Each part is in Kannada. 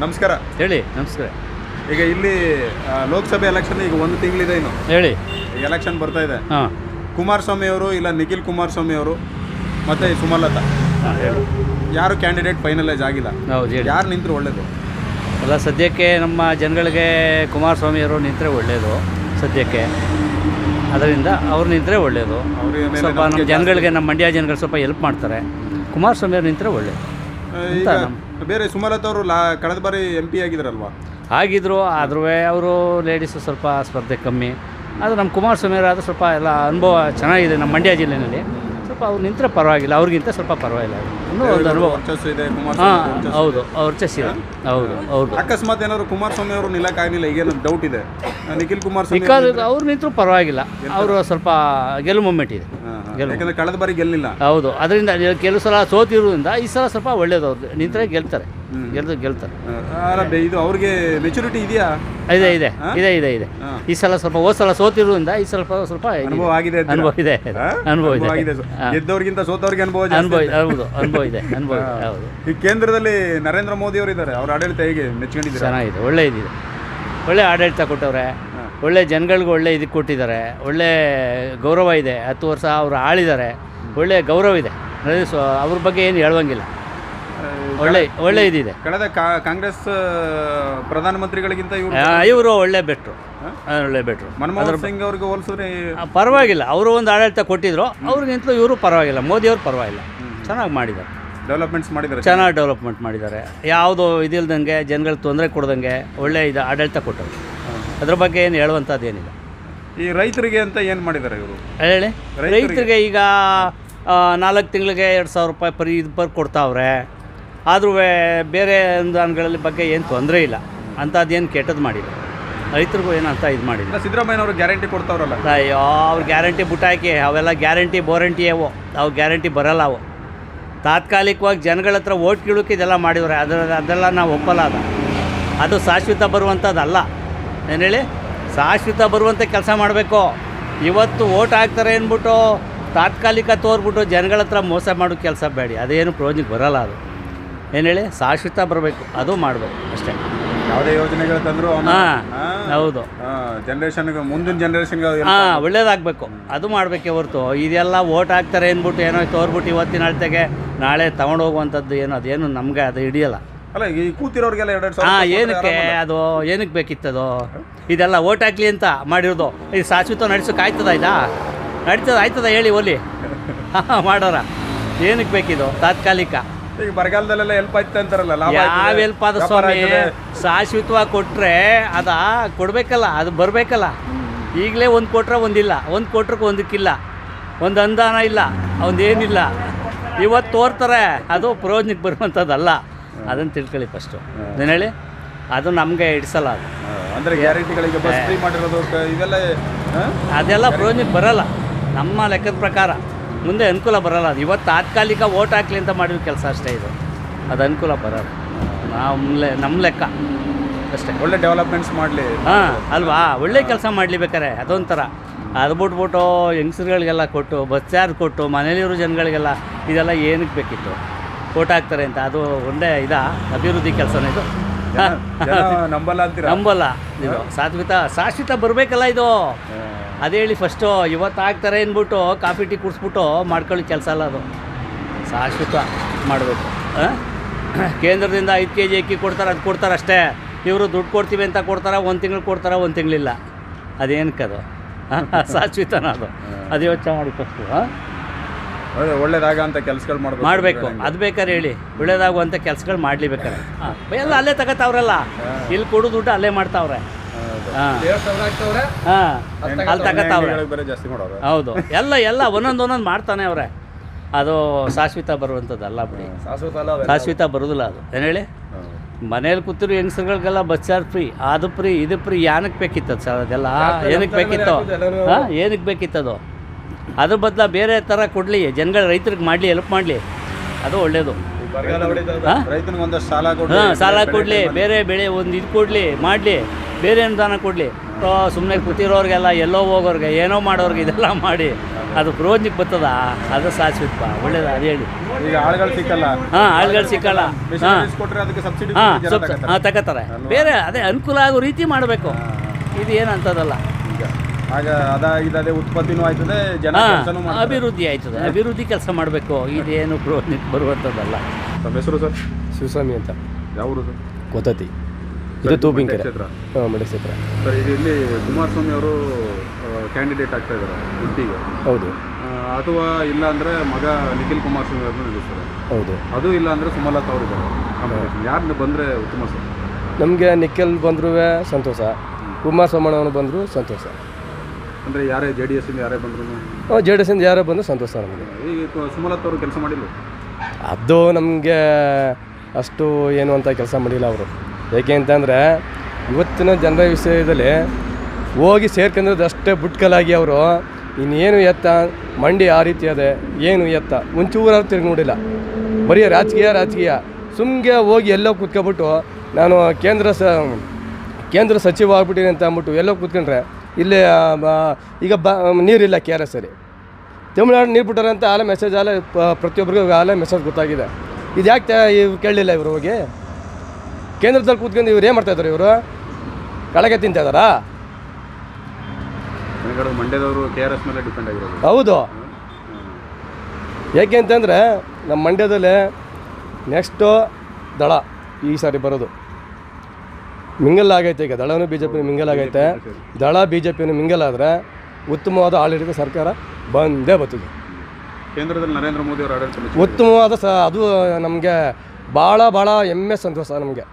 ನಮಸ್ಕಾರ. ಹೇಳಿ ನಮಸ್ಕಾರ. ಈಗ ಇಲ್ಲಿ ಆ, ಲೋಕಸಭೆ ಎಲೆಕ್ಷನ್ ಈಗ ಒಂದು ತಿಂಗಳಿದೆ ಇನ್ನು. ಹೇಳಿ. ಎಲೆಕ್ಷನ್ ಬರ್ತಾ ಇದೆ. ಹಾಂ. ಕುಮಾರಸ್ವಾಮಿ ಅವರು ಇಲ್ಲ ನಿಖಿಲ್ ಕುಮಾರಸ್ವಾಮಿ ಅವರು ಮತ್ತೆ ಸುಮಲತಾ. ಹಾಂ ಹೇಳಿ. ಯಾರು ಕ್ಯಾಂಡಿಡೇಟ್ ಫೈನಲೈಸ್ ಆಗಿಲ್ಲ. ಹೌದು ಹೇಳಿ. ಯಾರು ನಿಂತರು ಒಳ್ಳೇದು? ಅಲ್ಲ ಸದ್ಯಕ್ಕೆ ನಮ್ಮ ಜನಗಳಿಗೆ ಕುಮಾರಸ್ವಾಮಿಯವರು ನಿಂತರೆ ಒಳ್ಳೆಯದು ಸದ್ಯಕ್ಕೆ. ಅದರಿಂದ ಅವ್ರು ನಿಂತರೆ ಒಳ್ಳೆಯದು ಅವ್ರ ಮೇಲೆ ಸ್ವಲ್ಪ ನಮ್ಮ ಜನಗಳಿಗೆ ನಮ್ಮ ಮಂಡ್ಯ ಜನಗಳು ಸ್ವಲ್ಪ ಹೆಲ್ಪ್ ಮಾಡ್ತಾರೆ. ಕುಮಾರಸ್ವಾಮಿಯವ್ರು ನಿಂತರೆ ಒಳ್ಳೆಯದು ಈಗ ಬೇರೆ ಸುಮಲತಾ ಅವರು ಲಾ ಕಳೆದ ಬಾರಿ ಎಂ ಪಿ ಆಗಿದ್ರಲ್ವಾ? ಆಗಿದ್ರು ಆದ್ರೂ ಅವರು ಲೇಡೀಸು ಸ್ವಲ್ಪ ಸ್ಪರ್ಧೆ ಕಮ್ಮಿ. ಆದರೆ ನಮ್ಮ ಕುಮಾರಸ್ವಾಮಿಯವರು ಆದರೂ ಸ್ವಲ್ಪ ಎಲ್ಲ ಅನುಭವ ಚೆನ್ನಾಗಿದೆ ನಮ್ಮ ಮಂಡ್ಯ ಜಿಲ್ಲೆಯಲ್ಲಿ ಸ್ವಲ್ಪ ಅವ್ರು ನಿಂತರೆ ಪರವಾಗಿಲ್ಲ ಅವ್ರಿಗಿಂತ ಸ್ವಲ್ಪ ಪರವಾಗಿಲ್ಲ. ಇನ್ನೂ ಒಂದು ಅನುಭವ. ವರ್ಚಸ್ಸು ಇದೆ ಕುಮಾರಸ್ವಾಮಿ ಹಾಂ. ಹೌದು ಅವ್ರ ಚಸ್ ಇದೆ. ಹೌದು ಹೌದು. ಅಕಸ್ಮಾತ್ ಏನಾದ್ರು ಕುಮಾರಸ್ವಾಮಿ ಅವರು ನಿಲ್ಲಕ್ಕಾಗಲಿಲ್ಲ ಈಗೇನು ಡೌಟ್ ಇದೆ. ನಿಖಿಲ್ ಕುಮಾರಸ್ವಾಮಿ ಅವ್ರು ನಿಂತರೂ ಪರವಾಗಿಲ್ಲ. ಅವರು ಸ್ವಲ್ಪ ಗೆಲುವು ಮೂಮೆಂಟ್ ಇದೆ. ಹಾ. ಯಾಕಂದ್ರೆ ಕಳೆದ ಬಾರಿ ಗೆಲ್ಲಿಲ್ಲ. ಹೌದು ಅದರಿಂದ ಕೆಲವು ಸಲ ಸೋತಿರೋದ್ರಿಂದ ಈ ಸಲ ಸ್ವಲ್ಪ ಒಳ್ಳೇದು ಅವ್ರದ್ದು ನಿಂತರೆ ಗೆಲ್ತಾರೆ. ಗೆಲ್ದು ಗೆಲ್ತಾರೆ. ಆ, ಅಲ್ಲ ಬೆ- ಇದು ಅವ್ರಿಗೆ ಮೆಚುರಿಟಿ ಇದೆಯಾ? ಇದೆ ಇದೆ ಇದೆ ಇದೆ ಇದೆ. ಈ ಸಲ ಸ್ವಲ್ಪ ಹೋದ ಸಲ ಸೋತಿರೋದ್ರಿಂದ ಈ ಸ್ವಲ್ಪ ಸ್ವಲ್ಪ. ಅನುಭವ ಆಗಿದೆ ಅಂತೀರಾ? ಅನುಭವ ಇದೆ? ಅನುಭವ ಇದೆ. ಆಗಿದೆ. ಹಾ. ಗೆದ್ದವ್ರಿಗಿಂತ ಸೋತವ್ರಿಗೆ ಅನುಭವ ಜಾಸ್ತಿ ಅನುಭವ ಇದೆ. ಹೌದು ಅನುಭವ ಇದೆ ಅನುಭವ ಇದೆ ಹೌದು. ಈ ಕೇಂದ್ರದಲ್ಲಿ ನರೇಂದ್ರ ಮೋದಿ ಅವರು ಇದ್ದಾರೆ. ಅವ್ರ ಆಡಳಿತ ಹೇಗೆ ಮೆಚ್ಕೊಂಡಿದ್ದಾರೆ? ಚೆನ್ನಾಗಿದೆ ಒಳ್ಳೆ ಇದೆ ಒಳ್ಳೆ ಆಡಳಿತ ಕೊಟ್ಟವ್ರೆ. ಒಳ್ಳೆ ಜನಗಳಿಗೆ ಒಳ್ಳೆ ಇದಕ್ಕೆ ಕೊಟ್ಟಿದ್ದಾರೆ. ಒಳ್ಳೆ ಗೌರವ ಇದೆ. ಹತ್ತು ವರ್ಷ ಅವರು ಆಳಿದ್ದಾರೆ. ಒಳ್ಳೆ ಗೌರವ ಇದೆ. ಸೊ ಅವ್ರ ಬಗ್ಗೆ ಏನು ಹೇಳುವಂಗಿಲ್ಲ. ಒಳ್ಳೆ ಒಳ್ಳೆ ಇದಿದೆ. ಕಳೆದ ಕಾಂಗ್ರೆಸ್ ಪ್ರಧಾನಮಂತ್ರಿಗಳಿಗಿಂತ ಇವರು ಇವರು ಒಳ್ಳೆ ಬೆಟ್ರು. ಒಳ್ಳೆ ಬೆಟ್ರು. ಮನಮೋಹನ್ ಸಿಂಗ್ ಅವ್ರಿಗೆ ಹೋಲಿಸಿದ್ರೆ ಪರವಾಗಿಲ್ಲ. ಅವರು ಒಂದು ಆಡಳಿತ ಕೊಟ್ಟಿದ್ರು. ಅವ್ರಿಗಿಂತಲೂ ಇವರು ಪರವಾಗಿಲ್ಲ. ಮೋದಿಯವರು ಪರವಾಗಿಲ್ಲ. ಚೆನ್ನಾಗಿ ಮಾಡಿದ್ದಾರೆ. ಡೆವಲಪ್ಮೆಂಟ್ಸ್ ಮಾಡಿದ್ದಾರೆ. ಚೆನ್ನಾಗಿ ಡೆವಲಪ್ಮೆಂಟ್ ಮಾಡಿದ್ದಾರೆ. ಯಾವುದೋ ಇದಿಲ್ದಂಗೆ ಜನಗಳಿಗೆ ತೊಂದರೆ ಕೊಡ್ದಂಗೆ ಒಳ್ಳೆ ಇದು ಆಡಳಿತ ಕೊಟ್ಟರು ಅದ್ರ ಬಗ್ಗೆ ಏನು ಹೇಳುವಂಥದ್ದು ಏನಿಲ್ಲ. ಈ ರೈತರಿಗೆ ಅಂತ ಏನು ಮಾಡಿದ್ದಾರೆ ಇವರು? ಹೇಳಿ ರೈತರಿಗೆ. ಈಗ ನಾಲ್ಕು ತಿಂಗಳಿಗೆ ಎರಡು ಸಾವಿರ ರೂಪಾಯಿ ಪರಿ ಇದು ಪರ್ ಕೊಡ್ತಾವ್ರೆ. ಆದರೂ ಬೇರೆ ಅನುದಾನಗಳಲ್ಲಿ ಬಗ್ಗೆ ಏನು ತೊಂದರೆ ಇಲ್ಲ. ಅಂಥದ್ದೇನು ಕೆಟ್ಟದ್ದು ಮಾಡಿಲ್ಲ. ರೈತರಿಗೂ ಏನು ಅಂತ ಇದು ಮಾಡಿಲ್ಲ. ಸಿದ್ದರಾಮಯ್ಯನವರು ಗ್ಯಾರಂಟಿ ಕೊಡ್ತಾವ್ರಲ್ಲ. ಅಯ್ಯೋ ಅವ್ರು ಗ್ಯಾರಂಟಿ ಬುಟ್ಟಾಕಿ ಅವೆಲ್ಲ ಗ್ಯಾರಂಟಿ ಬೋರಂಟಿ ಅವು ಅವು ಗ್ಯಾರಂಟಿ ಬರಲ್ಲ ಅವು. ತಾತ್ಕಾಲಿಕವಾಗಿ ಜನಗಳ ಹತ್ರ ಓಟ್ ಕೀಳೋಕೆ ಇದೆಲ್ಲ ಮಾಡಿವ್ರೆ ಅದರ ಅದೆಲ್ಲ ನಾವು ಒಪ್ಪಲ್ಲ ಅದು ಅದು ಶಾಶ್ವತ ಬರುವಂಥದ್ದಲ್ಲ. ಏನು ಹೇಳಿ? ಶಾಶ್ವತ ಬರುವಂಥ ಕೆಲಸ ಮಾಡಬೇಕು. ಇವತ್ತು ಓಟ್ ಹಾಕ್ತಾರೆ ಅಂದ್ಬಿಟ್ಟು ತಾತ್ಕಾಲಿಕ ತೋರ್ಬಿಟ್ಟು ಜನಗಳ ಹತ್ರ ಮೋಸ ಮಾಡೋ ಕೆಲಸ ಬೇಡಿ. ಅದೇನು ಪ್ರಯೋಜನಕ್ಕೆ ಬರಲ್ಲ ಅದು. ಏನು ಹೇಳಿ? ಶಾಶ್ವತ ಬರಬೇಕು. ಅದು ಮಾಡಬೇಕು ಅಷ್ಟೇ. ಯಾವುದೇ ಯೋಜನೆಗಳು ತಂದ್ರು ಹಾಂ ಹೌದು. ಜನ್ರೇಷನ್ಗೆ ಮುಂದಿನ ಜನ್ರೇಷನ್ಗೆ ಹಾಂ ಒಳ್ಳೇದಾಗಬೇಕು. ಅದು ಮಾಡಬೇಕೇ ಹೊರತು. ಇದೆಲ್ಲ ಓಟ್ ಹಾಕ್ತಾರೆ ಅಂದ್ಬಿಟ್ಟು ಏನೋ ತೋರ್ಬಿಟ್ಟು ಇವತ್ತಿನ ಅಳತೆಗೆ ನಾಳೆ ತಗೊಂಡೋಗುವಂಥದ್ದು ಏನು ಅದೇನು ನಮಗೆ ಅದು ಹಿಡಿಯಲ್ಲ. ಅಲ್ಲ ಈ ಕೂತಿರೋರಿಗೆಲ್ಲ ಎರಡು ಹಾಂ ಸಾವಿರ ಏನಕ್ಕೆ? ಅದು ಏನಕ್ಕೆ ಬೇಕಿತ್ತದು? ಇದೆಲ್ಲ ಓಟ್ ಹಾಕ್ಲಿ ಅಂತ ಮಾಡಿರೋದು. ಈ ಶಾಶ್ವತ ನಡೆಸೋಕೆ ಆಯ್ತದ ಇದಾ? ನಡೀತದ ಆಯ್ತದ ಹೇಳಿ ಒಲಿ ಹಾಂ ಮಾಡೋರ. ಏನಕ್ಕೆ ಬೇಕಿದು? ತಾತ್ಕಾಲಿಕ. ಈಗ ಬರಗಾಲದಲ್ಲೆಲ್ಲ ಹೆಲ್ಪ್ ಆಯ್ತು ಅಂತಾರಲ್ಲ ಯಾವ ಹೆಲ್ಪ್ ಆದ ಸ್ವಾಮಿ. ಶಾಶ್ವತವಾಗಿ ಕೊಟ್ಟರೆ ಅದ ಕೊಡಬೇಕಲ್ಲ ಅದು ಬರಬೇಕಲ್ಲ. ಈಗಲೇ ಒಂದು ಕೊಟ್ರೆ ಒಂದಿಲ್ಲ ಒಂದು ಕೊಟ್ರಕ್ಕೆ ಒಂದಕ್ಕಿಲ್ಲ. ಒಂದು ಅನುದಾನ ಇಲ್ಲ ಅವನೇನಿಲ್ಲ ಇವತ್ತು ತೋರ್ತಾರೆ ಅದು ಪ್ರಯೋಜನಕ್ಕೆ ಬರುವಂಥದ್ದಲ್ಲ ಅದನ್ನು ತಿಳ್ಕೊಳ್ಳಿ ಫಸ್ಟು ಏನು ಹೇಳಿ ಅದು ನಮಗೆ ಇಡಿಸಲ್ಲ ಅದು. ಅಂದರೆ ಗ್ಯಾರಂಟಿಗಳಿಗೆ ಬಸ್ ಫ್ರೀ ಮಾಡಿರೋದು ಇವೆಲ್ಲ ಅದೆಲ್ಲ ಪ್ರಯೋಜನಕ್ಕೆ ಬರಲ್ಲ. ನಮ್ಮ ಲೆಕ್ಕದ ಪ್ರಕಾರ. ಮುಂದೆ ಅನುಕೂಲ ಬರಲ್ಲ ಅದು. ಇವತ್ತು ತಾತ್ಕಾಲಿಕ ಓಟ್ ಹಾಕ್ಲಿ ಅಂತ ಮಾಡಿರೋ ಕೆಲಸ ಅಷ್ಟೇ ಇದು. ಅದು ಅನುಕೂಲ ಬರಲ್ಲ. ನಾವು ಲೆ ನಮ್ಮ ಲೆಕ್ಕ. ಅಷ್ಟೇ. ಒಳ್ಳೆ ಡೆವಲಪ್ಮೆಂಟ್ಸ್ ಮಾಡಲಿ. ಹಾಂ ಅಲ್ವಾ? ಒಳ್ಳೆ ಕೆಲಸ ಮಾಡಲಿ ಬೇಕಾರೆ ಅದೊಂಥರ. ಅದು ಬಿಟ್ಬಿಟ್ಟು ಹೆಂಗಸ್ರುಗಳಿಗೆಲ್ಲ ಕೊಟ್ಟು ಬಸ್ ಚಾರ್ಜ್ ಕೊಟ್ಟು ಮನೇಲಿರೋ ಜನಗಳಿಗೆಲ್ಲ ಇದೆಲ್ಲ ಏನಕ್ಕೆ ಬೇಕಿತ್ತು? ಓಟ್ ಹಾಕ್ತಾರೆ ಅಂತ. ಅದು ಒಂದೇ ಇದಾ ಅಭಿವೃದ್ಧಿ ಕೆಲಸನೇ ಇದು. ನಂಬಲ್ಲ ಅಂತೀರಾ? ನಂಬಲ್ಲ. ಇದು ಸಾತ್ವಿತ ಶಾಶ್ವತ ಬರಬೇಕಲ್ಲ ಇದು. ಅದೇ ಹೇಳಿ ಫಸ್ಟು ಇವತ್ತು ಹಾಕ್ತಾರೆ ಅಂದ್ಬಿಟ್ಟು ಕಾಫಿ ಟೀ ಕುಡಿಸ್ಬಿಟ್ಟು ಮಾಡ್ಕೊಳ್ಳಿ ಕೆಲಸ ಅಲ್ಲ ಅದು. ಶಾಶ್ವತ ಮಾಡಬೇಕು. ಕೇಂದ್ರದಿಂದ ಐದು ಕೆ ಜಿ ಅಕ್ಕಿ ಕೊಡ್ತಾರೆ ಅದು ಕೊಡ್ತಾರೆ ಅಷ್ಟೇ. ಇವರು ದುಡ್ಡು ಕೊಡ್ತೀವಿ ಅಂತ ಕೊಡ್ತಾರೆ ಒಂದು ತಿಂಗಳು ಕೊಡ್ತಾರೆ ಒಂದು ತಿಂಗಳಿಲ್ಲ. ಅದೇನಕ್ಕೆ ಅದು? ಶಾಶ್ವತನ ಅದು. ಅದು ಯೋಚನೆ ಮಾಡಿ ಫಸ್ಟು ಹಾಂ ಅದೇ ಒಳ್ಳೇದಾಗ ಅಂತ ಕೆಲಸಗಳು ಮಾಡ್ಬೇಕು ಮಾಡಬೇಕು. ಅದು ಬೇಕಾದ್ರೆ ಹೇಳಿ. ಒಳ್ಳೇದಾಗುವಂಥ ಕೆಲಸಗಳು ಮಾಡಲಿ ಬೇಕಾದ್ರೆ ಎಲ್ಲ ಅಲ್ಲೇ ತಗೋತಾವ್ರಲ್ಲ. ಇಲ್ಲಿ ಕೊಡು ದುಡ್ಡು ಅಲ್ಲೇ ಮಾಡ್ತಾವ್ರೆ. ಹಾಂ. ಅಲ್ಲಿ ತಗೋತಾವ್ರೆ. ಹೆಣ್ಣಿಗೆ ಬೇರೆ ಜಾಸ್ತಿ ಮಾಡೋರು. ಹೌದು. ಎಲ್ಲ ಎಲ್ಲ ಒಂದೊಂದು ಒಂದೊಂದು ಮಾಡ್ತಾನೆ ಅವ್ರೆ. ಅದು ಶಾಶ್ವತ ಬರುವಂಥದ್ದಲ್ಲ ಬಿಡಿ. ಶಾಶ್ವತ ಬರೋದಿಲ್ಲ ಅದು. ಏನು ಹೇಳಿ? ಮನೇಲಿ ಕೂತಿರೋ ಹೆಂಗಸರುಗಳಿಗೆಲ್ಲ ಬಸ್ ಚಾರ್ಜ್ ಫ್ರೀ ಅದು ಫ್ರೀ ಇದು ಫ್ರೀ ಯಾನಕ್ಕೆ ಬೇಕಿತ್ತದು ಸರ್ ಅದೆಲ್ಲ? ಏನಕ್ಕೆ ಬೇಕಿತ್ತು? ಹಾಂ ಏನಕ್ಕೆ ಬೇಕಿತ್ತದು? ಅದ್ರ ಬದಲ ಬೇರೆ ಥರ ಕೊಡಲಿ ಜನಗಳ ರೈತರಿಗೆ ಮಾಡಲಿ ಹೆಲ್ಪ್ ಮಾಡಲಿ. ಅದು ಒಳ್ಳೆಯದು ಹಾಂ? ಸಾಲ ಕೊಡಲಿ ಬೇರೆ ಬೆಳೆ ಒಂದು ಇದು ಕೊಡಲಿ ಮಾಡಲಿ. ಬೇರೆ ಅನುದಾನ ಕೊಡಲಿ. ಸುಮ್ಮನೆ ಕೂತಿರೋರಿಗೆಲ್ಲ ಎಲ್ಲೋ ಹೋಗೋರಿಗೆ ಏನೋ ಮಾಡೋರಿಗೆ ಇದೆಲ್ಲ ಮಾಡಿ. ಅದು ಪ್ರೋಜ್ನಿಗೆ ಬರ್ತದ ಅದು ಸಾಸ್ವಿತ್ಪ ಒಳ್ಳೇದು ಅದು ಹೇಳಿ. ಈಗ ಆಳುಗಳು ಸಿಕ್ಕಲ್ಲ? ಹಾಂ ಆಳುಗಳು ಸಿಕ್ಕಲ್ಲ. ಹಾಂ. ಹಾಂ ತಗೋತಾರೆ. ಬೇರೆ ಅದೇ ಅನುಕೂಲ ಆಗೋ ರೀತಿ ಮಾಡಬೇಕು. ಇದು ಏನಂತದಲ್ಲ. ಆಗ ಅದ ಇದೇ ಉತ್ಪತ್ತಿನೂ ಆಯ್ತದೆ ಜನ ಹಾಂ ಕೆಲಸನೂ ಮಾಡ್ತಾರೆ. ಅಭಿವೃದ್ಧಿ ಆಯ್ತದೆ. ಅಭಿವೃದ್ಧಿ ಕೆಲಸ ಮಾಡಬೇಕು. ಇದೇನು ಪ್ರೋಜ್ನಿಗೆ ಬರುವಂಥದ್ದಲ್ಲ. ತಮ್ಮ ಹೆಸರು ಸರ್? ಶಿವಸ್ವಾಮಿ ಅಂತ. ಯಾವ ಊರು ಸರ್ ಗೊತ್ತತಿ ಇದು ತೂಬಿನಕೆರೆ ಕ್ಷೇತ್ರ. ಹಾಂ ಕ್ಷೇತ್ರ. ಸರ್ ಈಗ ಇಲ್ಲಿ ಕುಮಾರಸ್ವಾಮಿ ಅವರು ಕ್ಯಾಂಡಿಡೇಟ್ ಆಗ್ತಾ ಇದ್ದಾರೆ ಎಂಪಿಗೆ ಹೌದು. ಅಥವಾ ಇಲ್ಲ ಅಂದ್ರೆ ಮಗ ನಿಖಿಲ್ ಕುಮಾರಸ್ವಾಮಿ ಅವ್ರನ್ನ ನಿಲ್ಲಿಸ್ತಾರೆ. ಹೌದು. ಅದು ಇಲ್ಲ ಅಂದ್ರೆ ಸುಮಲತಾ ಅವರು ಇದ್ದಾರೆ ಕಾಂಪಿಟೇಷನ್ ಯಾರನ್ನ ಬಂದ್ರೆ ಉತ್ತಮ ಸರ್? ನಮಗೆ ನಿಖಿಲ್ ಬಂದರೂ ಸಂತೋಷ. ಕುಮಾರಸ್ವಾಮಣ್ಣವನು ಬಂದರೂ ಸಂತೋಷ. ಅಂದ್ರೆ ಯಾರೇ ಜೆ ಡಿ ಎಸ್ ಇಂದ ಯಾರೇ ಬಂದ್ರು? ಜೆ ಡಿ ಎಸ್ಸಿಂದ ಯಾರೇ ಬಂದರೂ ಸಂತೋಷ ನಮಗೆ. ಈಗ ಸುಮಲತ್ ಅವರು ಕೆಲಸ ಮಾಡಿಲ್ಲ ಅದು ನಮಗೆ ಅಷ್ಟು ಏನು ಅಂತ ಕೆಲಸ ಮಾಡಿಲ್ಲ ಅವರು. ಏಕೆ ಅಂತಂದರೆ ಇವತ್ತಿನ ಜನರ ವಿಷಯದಲ್ಲಿ ಹೋಗಿ ಸೇರ್ಕೊಂಡಿರೋದು ಅಷ್ಟೇ ಬುಟ್ಕಲಾಗಿ ಅವರು. ಇನ್ನೇನು ಎತ್ತ? ಮಂಡಿ ಆ ರೀತಿ ಅದೇ. ಏನು ಎತ್ತ? ಮುಂಚೂರ ತಿರುಗಿ ನೋಡಿಲ್ಲ. ಬರೀ ರಾಜಕೀಯ ರಾಜಕೀಯ. ಸುಮ್ಗೆ ಹೋಗಿ ಎಲ್ಲೋ ಕೂತ್ಕೊಬಿಟ್ಟು ನಾನು ಕೇಂದ್ರ ಸ ಕೇಂದ್ರ ಸಚಿವ ಆಗ್ಬಿಟ್ಟಿನಿ ಅಂತ ಅಂದ್ಬಿಟ್ಟು ಎಲ್ಲೋ ಕೂತ್ಕೊಂಡ್ರೆ ಇಲ್ಲಿ ಈಗ ಬ ನೀರಿಲ್ಲ ಕೆ ಆರ್ ಎಸ್ ಅಲ್ಲಿ. ತಮಿಳ್ನಾಡು ನೀರು ಬಿಟ್ಟಾರೆ ಅಂತ ಆಲೆ ಮೆಸೇಜ್ ಆಲೆ ಪ- ಪ್ರತಿಯೊಬ್ಬರಿಗೂ ಆಲೆ ಮೆಸೇಜ್ ಗೊತ್ತಾಗಿದೆ. ಇದು ಯಾಕೆ ಇವ್ರು ಕೇಳಲಿಲ್ಲ ಇವರು ಹೋಗಿ? ಕೇಂದ್ರದಲ್ಲಿ ಕೂತ್ಕೊಂಡು ಇವ್ರು ಏನು ಮಾಡ್ತಾಯಿದ್ದಾರೆ ಇವರು? ಕಳೆಗೆ ತಿಂತಾಯಿದ್ದಾರಾ ಮಂಡ್ಯದವರು ಕೆ ಆರ್ ಎಸ್ ಮೇಲೆ ಡಿಪೆಂಡ್ ಆಗಿರೋದು. ಹೌದು. ಏಕೆ ಅಂತಂದರೆ ನಮ್ಮ ಮಂಡ್ಯದಲ್ಲಿ ನೆಕ್ಸ್ಟು ದಳ ಈ ಸಾರಿ ಬರೋದು. ಮಿಂಗಲ್ ಆಗೈತೆ ಈಗ ದಳನೂ ಬಿ ಜೆ ಪಿ ಮಿಂಗಲ್ ಆಗೈತೆ. ದಳ ಬಿ ಜೆ ಪಿನೂ ಮಿಂಗಲ್ ಆದರೆ ಉತ್ತಮವಾದ ಆಡಳಿತ ಸರ್ಕಾರ ಬಂದೇ ಬರ್ತದೆ. ಕೇಂದ್ರದಲ್ಲಿ ನರೇಂದ್ರ ಮೋದಿ ಅವರ ಆಡಳಿತ. ಉತ್ತಮವಾದ ಸ ಅದು ನಮಗೆ ಭಾಳ ಭಾಳ ಹೆಮ್ಮೆ ಸಂತೋಷ ನಮಗೆ.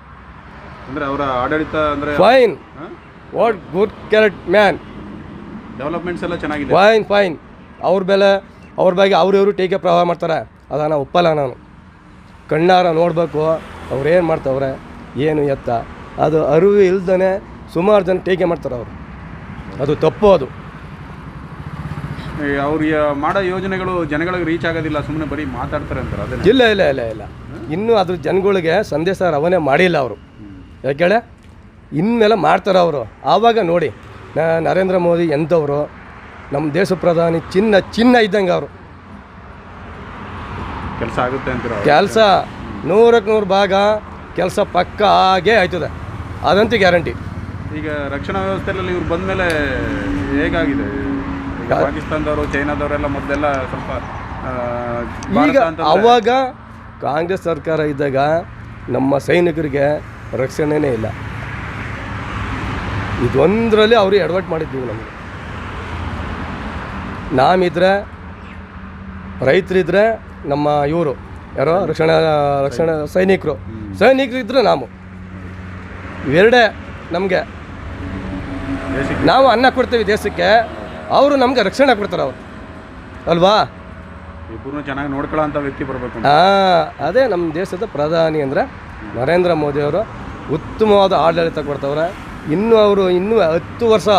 ಅಂದರೆ ಅವರ ಆಡಳಿತ ಅಂದರೆ fine what good government developments ಎಲ್ಲ ಚೆನ್ನಾಗಿದೆ. ಫೈನ್ ಫೈನ್ ಅವ್ರ ಮೇಲೆ ಅವ್ರ ಬಗ್ಗೆ ಅವ್ರಿವರು ಟೀಕೆ ಪ್ರವಾಹ ಮಾಡ್ತಾರೆ. ಅದನ್ನು ಒಪ್ಪಲ್ಲ ನಾನು. ಕಣ್ಣಾರ ನೋಡಬೇಕು ಅವ್ರು ಏನು ಮಾಡ್ತವ್ರೆ ಏನು ಎತ್ತ? ಅದು ಅರಿವು ಇಲ್ದೇ ಸುಮಾರು ಜನ ಟೀಕೆ ಮಾಡ್ತಾರೆ ಅವರು. ಅದು ತಪ್ಪು ಅದು. ಅವ್ರಿಗೆ ಮಾಡೋ ಯೋಜನೆಗಳು ಜನಗಳಿಗೆ ರೀಚ್ ಆಗೋದಿಲ್ಲ ಸುಮ್ಮನೆ ಬರೀ ಮಾತಾಡ್ತಾರೆ ಅಂತಾರೆ ಅದೇ ಇಲ್ಲ ಇಲ್ಲ ಇಲ್ಲ ಇಲ್ಲ. ಇನ್ನೂ ಅದ್ರ ಜನಗಳಿಗೆ ಸಂದೇಶ ರವಾನೆ ಮಾಡಿಲ್ಲ ಅವರು. ಯಾಕೇಳೆ ಇನ್ಮೇಲೆ ಮಾಡ್ತಾರೆ ಅವರು. ಆವಾಗ ನೋಡಿ ನರೇಂದ್ರ ಮೋದಿ ಎಂಥವರು ನಮ್ಮ ದೇಶ ಪ್ರಧಾನಿ ಚಿನ್ನ ಚಿನ್ನ ಇದ್ದಂಗೆ ಅವರು. ಕೆಲಸ ಆಗುತ್ತೆ ಅಂತ ಕೆಲಸ ನೂರಕ್ಕೆ ನೂರು ಭಾಗ ಕೆಲಸ ಪಕ್ಕ ಆಗೇ ಆಯ್ತದೆ. ಅದಂತೂ ಗ್ಯಾರಂಟಿ. ಈಗ ರಕ್ಷಣಾ ವ್ಯವಸ್ಥೆಯಲ್ಲಿ ಇವ್ರು ಬಂದ್ಮೇಲೆ ಹೇಗಾಗಿದೆ? ಈಗ ಪಾಕಿಸ್ತಾನದವರು ಚೈನಾದವರೆಲ್ಲ ಮೊದಲೆಲ್ಲ ಸ್ವಲ್ಪ ಆ, ಭಾರತ ಈಗ ಅಂತಂದ್ರೆ- ಅವಾಗ ಕಾಂಗ್ರೆಸ್ ಸರ್ಕಾರ ಇದ್ದಾಗ ನಮ್ಮ ಸೈನಿಕರಿಗೆ ರಕ್ಷಣೆನೇ ಇಲ್ಲ. ಇದೊಂದರಲ್ಲಿ ಅವರು ಎಡವಟ್ಟು ಮಾಡಿದ್ದೀವಿ ನಮಗೆ. ನಾವಿದ್ರೆ ರೈತರಿದ್ರೆ ನಮ್ಮ ಇವರು ಯಾರೋ ರಕ್ಷಣಾ ರಕ್ಷಣಾ ಸೈನಿಕರು. ಸೈನಿಕರಿದ್ರೆ ನಾವು. ಇವೆರಡೇ ನಮಗೆ. ನಾವು ಅನ್ನ ಕೊಡ್ತೀವಿ ದೇಶಕ್ಕೆ ಅವರು ನಮಗೆ ರಕ್ಷಣೆ ಕೊಡ್ತಾರೆ ಅವರು. ಅಲ್ವಾ? ಚೆನ್ನಾಗಿ ನೋಡ್ಕೊಳ್ಳೋ ಅಂತ ವ್ಯಕ್ತಿ ಬರಬೇಕು ಹಾಂ ಅದೇ ನಮ್ಮ ದೇಶದ ಪ್ರಧಾನಿ ಅಂದರೆ ನರೇಂದ್ರ ಮೋದಿಯವರು ಉತ್ತಮವಾದ ಆಡಳಿತ ಕೊಡ್ತವ್ರೆ. ಇನ್ನೂ ಅವರು ಇನ್ನೂ ಹತ್ತು ವರ್ಷ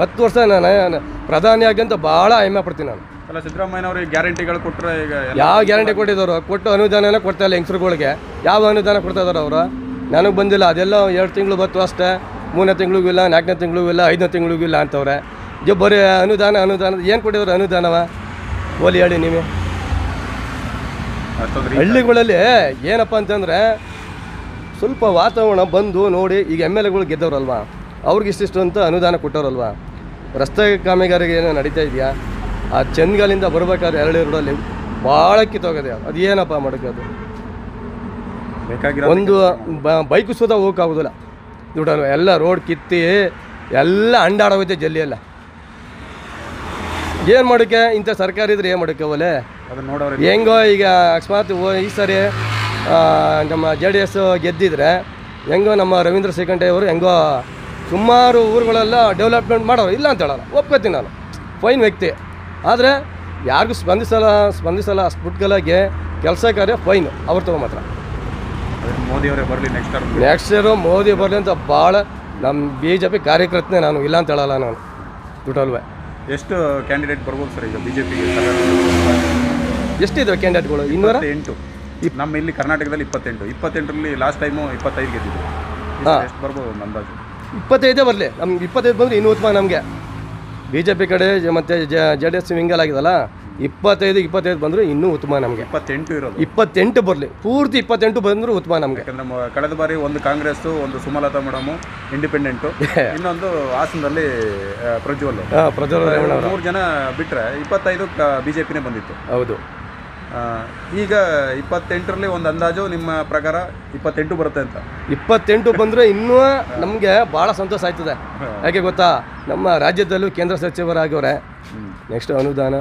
ಹತ್ತು ವರ್ಷ ನಾನು ಪ್ರಧಾನಿಯಾಗಿ ಅಂತ ಭಾಳ ಹೆಮ್ಮೆ ಪಡ್ತೀನಿ ನಾನು. ಅಲ್ಲ ಸಿದ್ದರಾಮಯ್ಯನವ್ರಿಗೆ ಗ್ಯಾರಂಟಿಗಳು ಕೊಟ್ಟರೆ ಈಗ ಯಾವ ಗ್ಯಾರಂಟಿ ಕೊಟ್ಟಿದ್ದಾರೆ ಕೊಟ್ಟು ಅನುದಾನನೇ ಕೊಡ್ತಾ ಇಲ್ಲ ಹೆಂಗಸ್ರುಗಳಿಗೆ. ಯಾವ ಅನುದಾನ ಕೊಡ್ತಾ ಇದ್ದಾರೆ ಅವರು? ನನಗೆ ಬಂದಿಲ್ಲ. ಅದೆಲ್ಲ ಎರಡು ತಿಂಗಳು ಬತ್ತು ಅಷ್ಟೇ. ಮೂರನೇ ತಿಂಗಳಿಗೂ ಇಲ್ಲ ನಾಲ್ಕನೇ ತಿಂಗಳಿಗೂ ಇಲ್ಲ ಐದನೇ ತಿಂಗಳಿಗೂ ಇಲ್ಲ ಅಂತವ್ರೆ. ಇದು ಬರೀ ಅನುದಾನ ಅನುದಾನ. ಏನು ಕೊಟ್ಟಿದ್ರು ಅನುದಾನವ? ಓಲಿ ಹೇಳಿ ನೀವೇ. ಹಳ್ಳಿಗಳಲ್ಲಿ ಏನಪ್ಪ ಅಂತಂದರೆ ಸ್ವಲ್ಪ ವಾತಾವರಣ ಬಂದು ನೋಡಿ ಈಗ ಎಂ ಎಲ್ ಎಗಳು ಗೆದ್ದವ್ರಲ್ವಾ? ಅವ್ರಿಗೆ ಇಷ್ಟಿಷ್ಟು ಅಂತ ಅನುದಾನ ಕೊಟ್ಟವ್ರಲ್ವಾ? ರಸ್ತೆ ಕಾಮಗಾರಿಗೆ ಏನೋ ನಡೀತಾ ಇದೆಯಾ? ಆ ಚಂದ್ಗಾಲಿಂದ ಬರ್ಬೇಕಾದ್ರೆ ಎರಡು ರೋಡಲ್ಲಿ ಭಾಳ ಕಿತ್ತೋಗದೆ. ಅದು ಏನಪ್ಪ ಬೇಕಾಗಿರೋ ಒಂದು ಬೈಕು ಸುತ ಹೋಗೋಕ್ಕಾಗೋದಿಲ್ಲ. ದುಡ್ಡು ಎಲ್ಲ ರೋಡ್ ಕಿತ್ತಿ ಎಲ್ಲ ಅಂಡಾಡೋಗುತ್ತೆ ಜಲ್ಲಿ ಎಲ್ಲ. ಏನು ಮಾಡೋಕ್ಕೆ? ಇಂಥ ಸರ್ಕಾರ ಇದ್ರೆ ಏನು ಮಾಡೋಕ್ಕೆ ಒಲೆ? ಹೆಂಗೋ ಈಗ ಅಕಸ್ಮಾತ್ ಓ- ಈ ಸರಿ ನಮ್ಮ ಜೆ ಡಿ ಎಸ್ ಗೆದ್ದಿದ್ರೆ ಹೆಂಗೋ ನಮ್ಮ ರವೀಂದ್ರ ಅವರು ಹೆಂಗೋ ಸುಮಾರು ಊರುಗಳೆಲ್ಲ ಡೆವಲಪ್ಮೆಂಟ್ ಮಾಡೋರು. ಇಲ್ಲ ಅಂತ ಹೇಳೋಲ್ಲ ಒಪ್ಕೋತೀನಿ ನಾನು. ಫೈನ್ ವ್ಯಕ್ತಿ. ಆದರೆ ಯಾರಿಗೂ ಸ್ಪಂದಿಸಲ್ಲ ಸ್ಪಂದಿಸಲ್ಲ ಅಷ್ಟು ಕೆಲಸ ಕಾರ್ಯ ಫೈನು ಅವ್ರು ತಗೋ ಮಾತ್ರ. ಅದಕ್ಕೆ ಮೋದಿ ಅವರೇ ಬರಲಿ next term next year Modi ಬರಲಿ ಅಂತ ಭಾಳ ನಮ್ಮ ಬಿ ಜೆ ಪಿ ಕಾರ್ಯಕರ್ತನೇ ನಾನು ಇಲ್ಲ ಅಂತ ಹೇಳಲ್ಲ ನಾನು. ದುಡ್ಡಲ್ವೇ ಎಷ್ಟು ಕ್ಯಾಂಡಿಡೇಟ್ ಬರ್ಬೋದು ಸರ್ ಈಗ ಬಿ ಜೆ ಪಿಗೆ ಎಷ್ಟಿದೆ ಕ್ಯಾಂಡಿಡೇಟ್ಗಳು ಇನ್ನೂರ? ಎಂಟು ನಮ್ಮ ಇಲ್ಲಿ ಕರ್ನಾಟಕದಲ್ಲಿ ಇಪ್ಪತ್ತೆಂಟು. ಇಪ್ಪತ್ತೆಂಟರಲ್ಲಿ ಲಾಸ್ಟ್ ಟೈಮು ಇಪ್ಪತ್ತೈದು ಗೆದ್ದಿದ್ರು ಹಾಂ. ಎಷ್ಟು ಬರ್ಬೋದು ಒಂದು ಅಂದಾಜು? ಇಪ್ಪತ್ತೈದೇ ಬರಲಿ. ನಮ್ಗೆ ಇಪ್ಪತ್ತೈದು ಬಂದರೆ ಇನ್ನೂ ಉತ್ತಮ ನಮಗೆ. ಬಿ ಜೆ ಪಿ ಕಡೆ ಮತ್ತು ಮತ್ತೆ ಜೆ ಡಿ ಎಸ್ ವಿಂಗಲ್ ಆಗಿದಲ್ಲ? ಇಪ್ಪತ್ತೈದು ಇಪ್ಪತ್ತೈದು ಬಂದರೂ ಇನ್ನೂ ಉತ್ತಮ ನಮಗೆ. ಇಪ್ಪತ್ತೆಂಟು ಇರೋದು. ಇಪ್ಪತ್ತೆಂಟು ಬರಲಿ. ಪೂರ್ತಿ ಇಪ್ಪತ್ತೆಂಟು ಬಂದರೂ ಉತ್ತಮ ನಮಗೆ. ಯಾಕಂದ್ರೆ ಮ- ಕಳೆದ ಬಾರಿ ಒಂದು ಕಾಂಗ್ರೆಸ್ ಒಂದು ಸುಮಲತಾ ಮೇಡಮ್ ಇಂಡಿಪೆಂಡೆಂಟು ಇನ್ನೊಂದು ಹಾಸನದಲ್ಲಿ ಆ, ಪ್ರಜ್ವಲ್ ಹಾಂ ಪ್ರಜ್ವಲ್ ರೇವಣ್ಣ ಅವರು. ಮೂರು ಜನ ಬಿಟ್ಟರೆ ಇಪ್ಪತ್ತೈದು ಬಿ ಜೆ ಪಿನೇ ಬಂದಿತ್ತು. ಹೌದು. ಆ, ಈಗ ಇಪ್ಪತ್ತೆಂಟರಲ್ಲಿ ಒಂದು ಅಂದಾಜು ನಿಮ್ಮ ಪ್ರಕಾರ ಇಪ್ಪತ್ತೆಂಟು ಬರುತ್ತೆ ಅಂತ. ಇಪ್ಪತ್ತೆಂಟು ಬಂದರೆ ಇನ್ನೂ ನಮಗೆ ಭಾಳ ಸಂತೋಷ ಆಯ್ತದೆ. ಯಾಕೆ ಗೊತ್ತಾ? ನಮ್ಮ ರಾಜ್ಯದಲ್ಲೂ ಕೇಂದ್ರ ಸಚಿವರಾಗವ್ರೆ. ನೆಕ್ಸ್ಟ್ ಅನುದಾನ.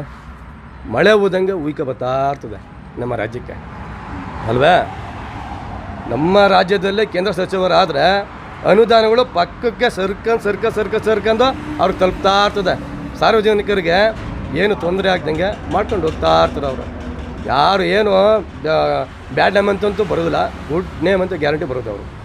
ಮಳೆ ಹೋದಂಗೆ ಉಯ್ಕ ಬರ್ತಾ ಇರ್ತದೆ ನಮ್ಮ ರಾಜ್ಯಕ್ಕೆ. ಅಲ್ವೇ? ನಮ್ಮ ರಾಜ್ಯದಲ್ಲೇ ಕೇಂದ್ರ ಸಚಿವರಾದರೆ ಅನುದಾನಗಳು ಪಕ್ಕಕ್ಕೆ ಸರ್ಕಂದು ಸರ್ಕ ಸರ್ಕ ಸರ್ಕಂದು ಅವ್ರಿಗೆ ತಲುಪ್ತಾ ಇರ್ತದೆ. ಸಾರ್ವಜನಿಕರಿಗೆ ಏನು ತೊಂದರೆ ಆಗ್ದಂಗೆ ಮಾಡ್ಕೊಂಡು ಹೋಗ್ತಾ ಇರ್ತಾರೆ ಅವರು. ಯಾರು ಏನು ಬ್ಯಾಡ್ ನೇಮ್ ಅಂತಂತೂ ಬರೋದಿಲ್ಲ ಗುಡ್ ನೇಮ್ ಅಂತ ಗ್ಯಾರಂಟಿ ಬರೋದು ಅವರು.